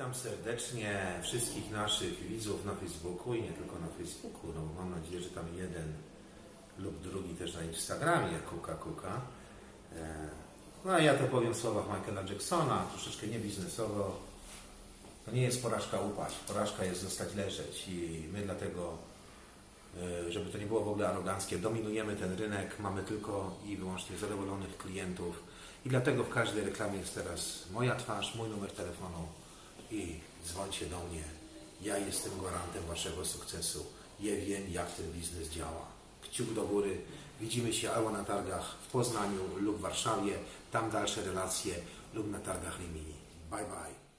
Witam serdecznie wszystkich naszych widzów na Facebooku i nie tylko na Facebooku. No, mam nadzieję, że tam jeden lub drugi też na Instagramie, Kuka Kuka. E, No ja to powiem w słowach Michaela Jacksona, troszeczkę niebiznesowo. To nie jest porażka upaść, porażka jest zostać leżeć i my dlatego, e, żeby to nie było w ogóle aroganckie, dominujemy ten rynek, mamy tylko i wyłącznie zadowolonych klientów i dlatego w każdej reklamie jest teraz moja twarz, mój numer telefonu i dzwońcie do mnie. Ja jestem gwarantem Waszego sukcesu. Ja wiem, jak ten biznes działa. Kciuk do góry. Widzimy się albo na targach w Poznaniu lub Warszawie, tam dalsze relacje lub na targach Rimini. Bye bye.